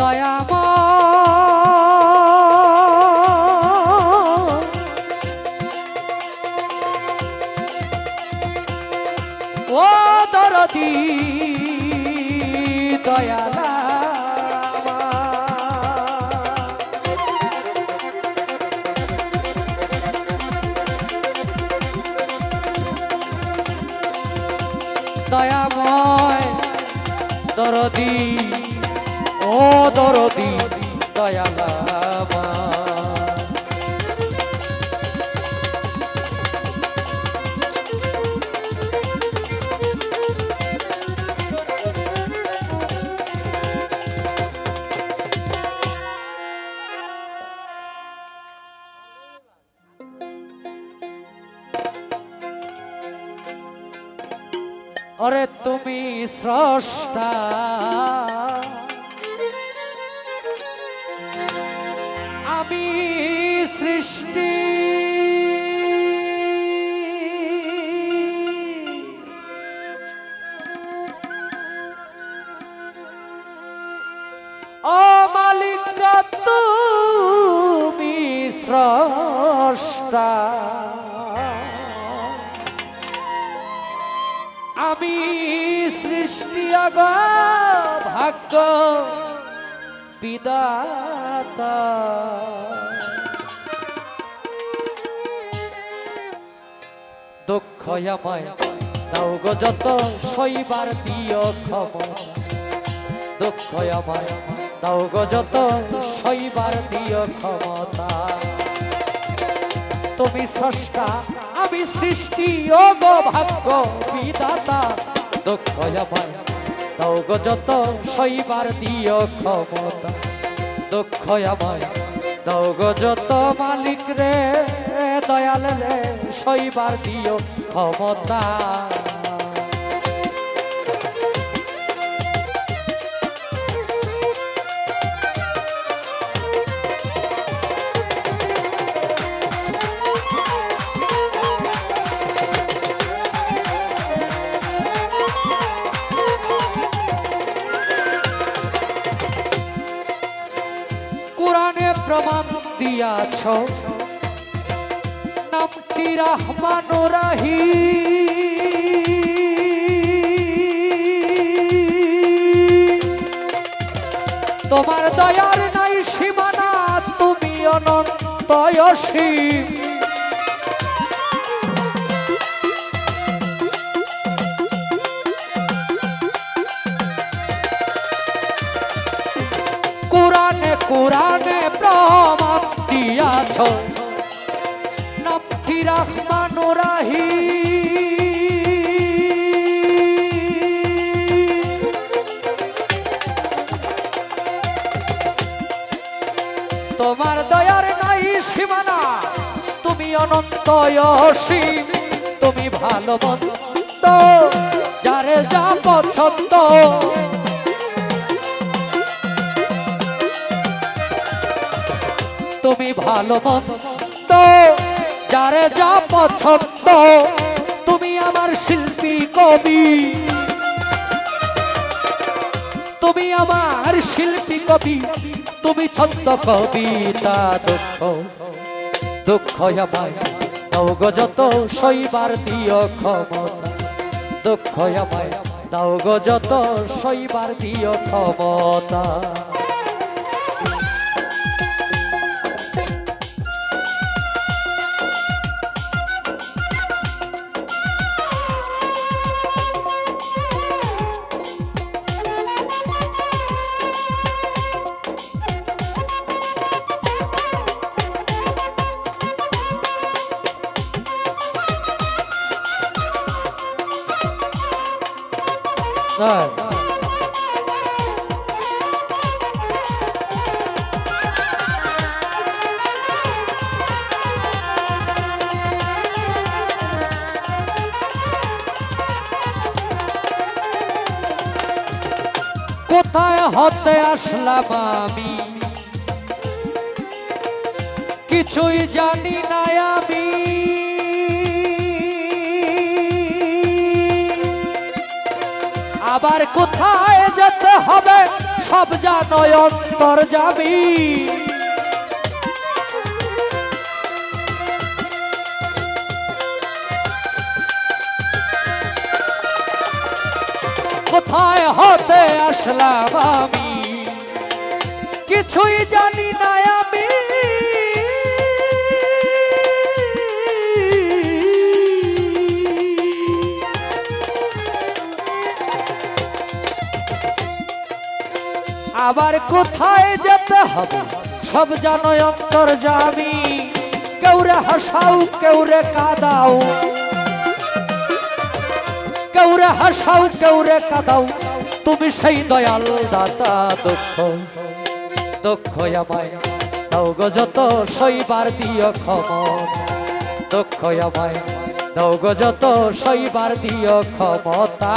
দয়াময়। ও দরদি দয়ালা দয়াময়। দরদি। ও দরদি দয়ালা ওরে তুমি স্রষ্টা। আমি সৃষ্টি। ও মালিক তুমি স্রষ্টা। আমি সৃষ্টি আগ ভাগ্য। বিদাতা। দুঃখ আমায় দাও গো যত শৈবার দিও খবর দুঃখ আমায় দাও গো যত শৈবার দিও ক্ষমতা। তুমি স্রষ্টা, আমি সৃষ্টি, ও গো ভাগ্য বিদাতা। দুঃখ আমায় দাও যত শৈবার দিও ক্ষমতা দুঃখ আমায়। দাও যত মালিক রে, দয়াল রে শৈবার দিও ক্ষমতা। প্রমাণ দিয়াছ। নামটি রহমান রাহি তোমার দয়ার নাই সীমানা তুমি অনন্ত কোরআনে কোরআনে প্রমাণ দিয়াছ। নামটি রহমান রাহি তোমার দয়ার নাই সীমানা, তুমি অনন্ত অসীম, তুমি ভালো মন্দ, যারে যা পছন্দ তুমি ভালো মন্দ, যারে যা পছন্দ, তুমি আমার শিল্পী কবি। তুমি আমার শিল্পী কবি, তুমি ছন্দ কবিতা দুঃখ। দুঃখ আমায় দাও গো যত শৈবার দিও ক্ষমতা। দুঃখ আমায় দাও গো যত শৈবার দিও ক্ষমতা। কোথায় হতে আসলাম আমি? কিছুই জানি না আমি। আবার কোথায় যেতে হবে, সব জানো অন্তর যাবি হতে আসলাম আমি। কিছুই জানি না আমি। আবার কোথায় যেতে হবে? সব জানো অন্তর যাবি কেউরে হাসাও, কেউরে কাদাও। কেউরে হাসাও, কেউরে কাদাও। তুমি সেই দয়াল দাতা দুঃখ। দুঃখ আমায় দাও গো যত, সইবার দিয় ক্ষমতা। দুঃখ আমায় দাও গো যত, সইবার দিয় ক্ষমতা।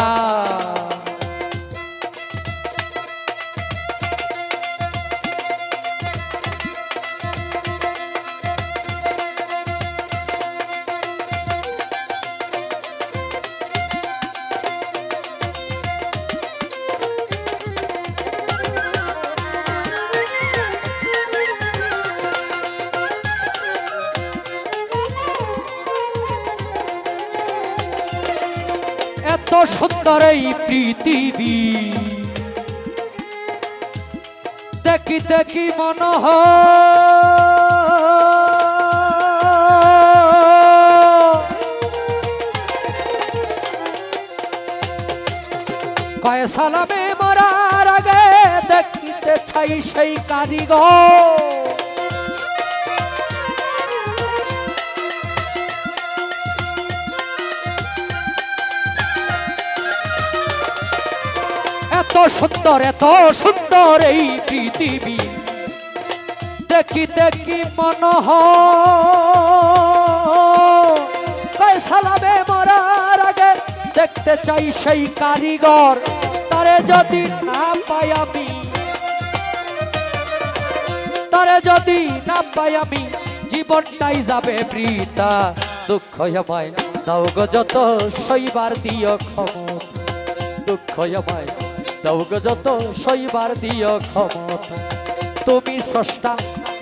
সুন্দর এই পৃথিবী দেখি দেখি মন কয় সালামে মরার আগে দেখিতে চাই সেই কারিগর। সুন্দর, এত সুন্দর এই পৃথিবী। দেখি দেখি মন সালামে মরার আগে দেখতে চাই সেই কারিগর, তারে যদি না পাই আমি। তারে যদি না পাই আমি, জীবনটাই যাবে বৃতা দুঃখ আমায় দাও যত সইবার দিও ক্ষমতা দুঃখ আমায় যত সইবার দিও ক্ষমতা, তুমি স্রষ্টা,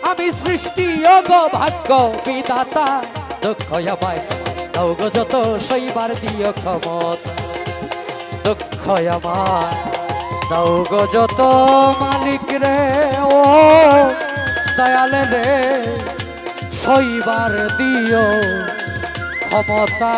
আমি সৃষ্টি ভাগ্য বিদাতা, দুঃখ আমায় যত সইবার দিও ক্ষমতা, দুঃখ গো যত মালিক রে, ও দয়ালে রে সইবার দিও ক্ষমতা।